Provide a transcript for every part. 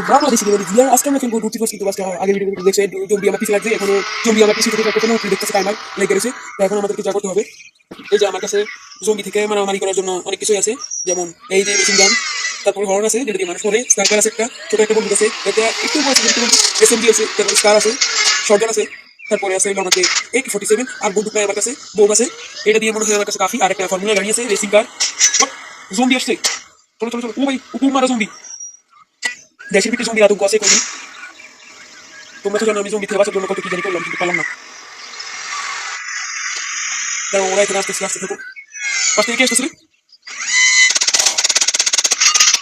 তো বাবা দেখি বলি আজকে আমরা খেলব ঘুরতে কিন্তু আজকে আগে ভিডিও দেখছে জম্বি আমার পিছিয়ে লাগছে, এখনও জম্বি আমার পিছিয়ে থেকে কোনো দেখতেছে কাছে জম্বি থেকে মারামারি করার জন্য অনেক কিছুই আছে, যেমন তারপর আছে যেটা দিয়ে মানুষ করে আছে একটা, ছোট একটা বন্দুক আছে, এটা আছে তারপর আছে আমাদের এক ফোর্টি সেভেন আর আমার কাছে বোম আছে, এটা দিয়ে মনে হয় আমার কাছে কাফি, আর একটা ফর্মুলা গাড়ি আছে রেসিং কার জম্বি আসছে। চলো চলো চলো, ও ভাই উপর মারা জম্বি দেশের ভিতরে জম্বি আতঙ্ক আছে করি তোমরা তো জানো আমি জম্বি থেকে বাঁচার জন্য কত কি জানি করলাম কিন্তু পারলাম না ওরা এখানে আসতেছে আসতে থাকো পাশ থেকে কে আসতেছে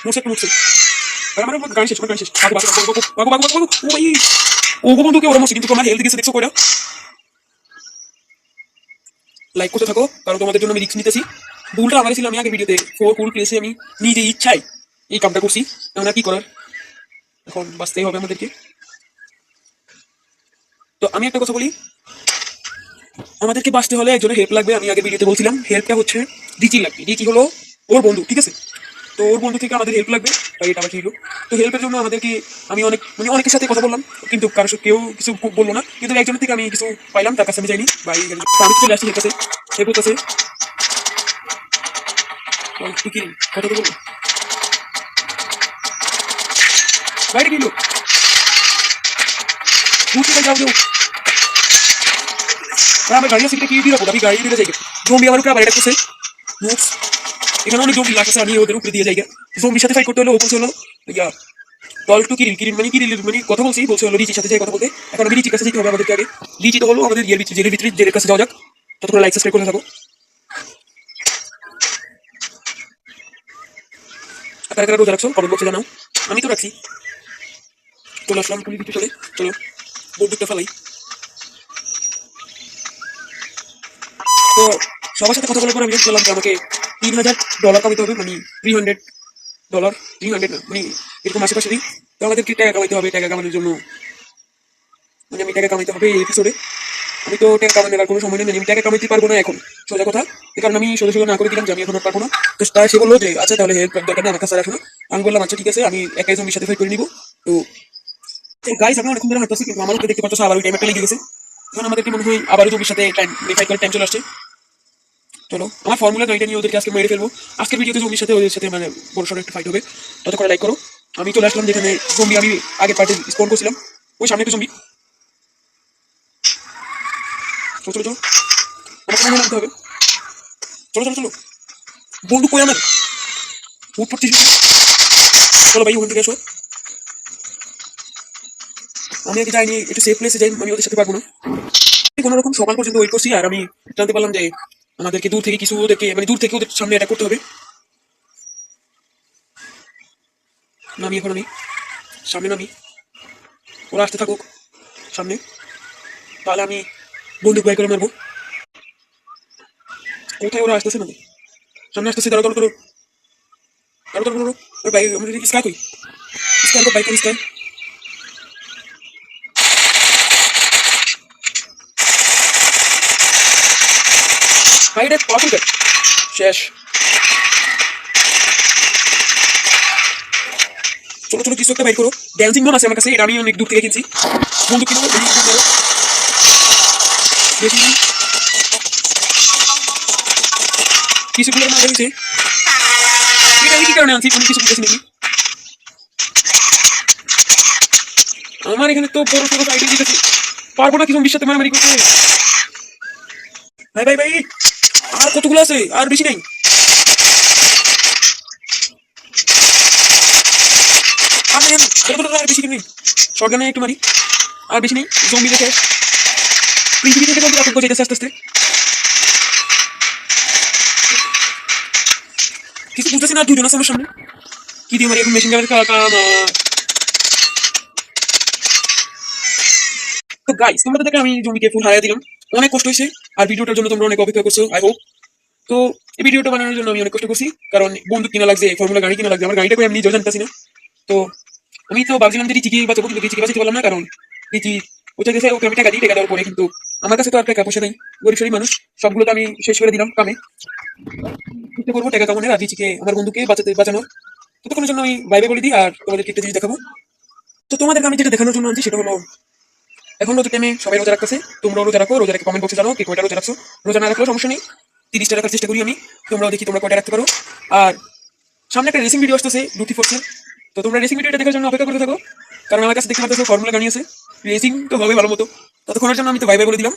মুছে হেলথ লাইক করতে থাকো কারণ তোমাদের জন্য আমি রিস্ক নিতেছি ভুলটা আমার ছিল আমি আগে ভিডিওতে আমি নিজে ইচ্ছাই এই কামটা করছি আমরা কি করার এখন বাঁচতেই হবে আমাদেরকে। তো আমি একটা কথা বলি। আমাদেরকে বাঁচতে হলে একজনের হেল্প লাগবে, আমি আগে ভিডিওতে বলছিলাম। হেল্পটা হচ্ছে রিচি লাগবে। রিচি হলো ওর বন্ধু, ঠিক আছে? তো ওর বন্ধু থেকে আমাদের হেল্প লাগবে। তাই এটা আবার তো হেল্পের জন্য আমাদেরকে আমি অনেক মানে অনেকের সাথে কথা বললাম, কিন্তু সাথে কেউ কিছু বলল না। কিন্তু একজনের থেকে আমি কিছু পাইলাম, তার কাছে আমি যাইনি। বা আমি চলে আসছি হেল্প কাছে হেল্প কাছে কি কথা তো বাইরে রাখব আমি গাড়ি দিয়ে যাই জম্বি আমার উপরে আবার এটা করছে। এখানে অনেক লাগছে আমি ওদের উপরে দিয়ে যাই সাথে ফাইট করতে হলে ইয়া টু কিরিল কিরিল মানে কিরিল মানে কথা বলছি, বলছে হলো লিচির সাথে যাই কথা বলতে। এখন আমি লিচির কাছে যেতে হবে আমাদেরকে আগে। লিচি তো হলো আমাদের ইয়ের ভিতরে জেলের ভিতরে জেলের কাছে যাওয়া যাক। ততক্ষণ লাইক সাবস্ক্রাইব করে থাকো কারা কারা রোজা রাখছো? কমেন্ট বক্সে জানাও। আমি তো রাখছি। চলে আসলাম পুলিশ দিতে চলে, চলো, বন্দুকটা ফেলাই। তো সবার সাথে কথা বলার পর আমি বললাম যে আমাকে তিন হাজার ডলার কামাইতে হবে মানে three hundred dollar three hundred মানে এরকম আশেপাশে দিই তো আমাদেরকে টাকা কামাইতে হবে, টাকা কামানোর জন্য। মানে আমি টাকা কামাইতে হবে এই এপিসোডে আমি তো টাকা কামানোর আর কোনো সময় নেই মানে আমি টাকা কামাইতে পারব না এখন, সোজা কথা। কারণে আমি সোজা সোজা না করে দিলাম যে আমি এখন আর পারব না। তো তাই সে বলল যে আচ্ছা তাহলে হেল্প দরকার না আমার কাছে রাখো না আমি বললাম আচ্ছা ঠিক আছে, আমি একাই জমির সাথে ফাইট করে নিবো। তো গাইস আমি অনেকক্ষণ ধরে হাঁটতেছি কিন্তু আমারও দেখতে পাচ্ছ আবার ওই টাইম লেগে গেছে। এখন আমাদেরকে মনে হয় আবারও জমির সাথে টাইম করার টাইম চলে আসছে। চলো, আমার ফর্মুলা গাড়িটা নিয়ে ওদেরকে আজকে মেরে ফেলব। আজকের ভিডিওতে জমির সাথে ওদের সাথে মানে বড় সড়ো একটা ফাইট হবে। তত করে লাইক করো। আমি চলে আসলাম যেখানে জম্বি আমি আগের পার্টি স্পন করছিলাম। ওই সামনে একটা জম্বি চলো চলো চলো। আমাকে সামনে হবে। চলো চলো চলো। বন্ধু কই আমার? উঠ পড়ছিস চলো ভাই, ওখান থেকে এসো আমি আগে যাইনি, একটু সেফ প্লেসে যাই, আমি ওদের সাথে পারব না। কোনো রকম সকাল পর্যন্ত ওয়েট করছি আর আমি জানতে পারলাম যে আমাদেরকে দূর থেকে কিছু ওদেরকে মানে দূর থেকে ওদের সামনে অ্যাটাক করতে হবে। নামি এখন আমি, সামনে নামি। ওরা আসতে থাকুক, সামনে। তাহলে আমি বন্দুক বাই করে মারবো। কোথায় ওরা আসতেছে না সামনে আসতেছে দাঁড়ো দাঁড়ো দাঁড়ো দাঁড়ো দাঁড়ো দাঁড়ো ওর বাইক আমাদের স্কাই কই? স্কাই বাইক করে হাইডে ব্যাট শেষ। চলো চলো কিছু একটা বাইর করো। ড্যান্সিং বোন আছে আমার কাছে, এটা আমি অনেক দূর থেকে কিনছি। বন্ধু, কিনো? বেশি দূর করো বেশি না। কিছু গুলো মারা হয়েছে। এটা আমি কি কারণে আনছি? কোনো কিছু বুঝতেছি নাকি? আমার এখানে তো বড় সড়ো সাইডে দিতেছি। পারব না কিছু বিশ্বাসে মারামারি করতে। ভাই ভাই ভাই আর কতগুলো আছে? আর বেশি নাই? আর বেশি নেই। শর্টগানে আর বেশি নেই। জম্বি দেখে। পৃথিবী থেকে আস্তে আস্তে। কিছু বুঝতেছি না, দুজন আছে আমার সামনে। কি দিয়ে মারি এখন মেশিন তো গাইস তোমরা তো দেখে আমি জমিকে ফুল হারিয়ে দিলাম। অনেক কষ্ট হয়েছে। আর ভিডিওটার জন্য তোমরা অনেক অপেক্ষা করছ আই হোপ তো, এই ভিডিওটা বানানোর জন্য আমি অনেক কষ্ট করছি, কারণ বন্দুক কিনা লাগছে ফর্মুলা গাড়ি কিনা লাগছে, আমার গাড়িটা আমি নিজেও জানতেছি না। তো, আমি তো ভাবছিলাম যে রিচিকে বাঁচাবো কিন্তু রিচিকে বাঁচাতে পারলাম না, কারণ রিচি ওটা গেছে, ওকে আমি টাকা দিই টাকা দেওয়ার পরে, কিন্তু আমার কাছে তো আর টাকা পয়সা নেই, গরিব সরিব মানুষ, সবগুলো তো আমি শেষ করে দিলাম কামে। চেষ্টা করব টাকা কামানোর, আর রিচিকে, আমার বন্ধুকে বাঁচাতে বাঁচানোর। ততক্ষণের জন্য আমি বাইরে বলে দিই, আর তোমাদের একটা জিনিস দেখাবো। তো তোমাদেরকে আমি যেটা দেখানোর জন্য আনছি, সেটা হলো এখন রোজার টাইমে সবাই রোজা রাখতেছে। তোমরাও রোজা রাখো, রোজা রেখে কমেন্ট বক্সে জানো, কে কয়টা রোজা রাখছো। রোজা না রাখলেও সমস্যা নেই, তিরিশটা রাখার চেষ্টা করি আমি। তোমরাও দেখি তোমরা কয়টা রাখতে পারো। আর সামনে একটা রেসিং ভিডিও আসতেছে ডুটি ফোর্সের তো তোমরা রেসিং ভিডিওটা দেখার জন্য অপেক্ষা করতে থাকো, কারণ আমার কাছে দেখতে পাচ্ছ ফর্মুলা গাড়ি আছে। রেসিং তো হবে ভালো মতো। ততক্ষণের জন্য আমি তো বাই বাই বলে দিলাম।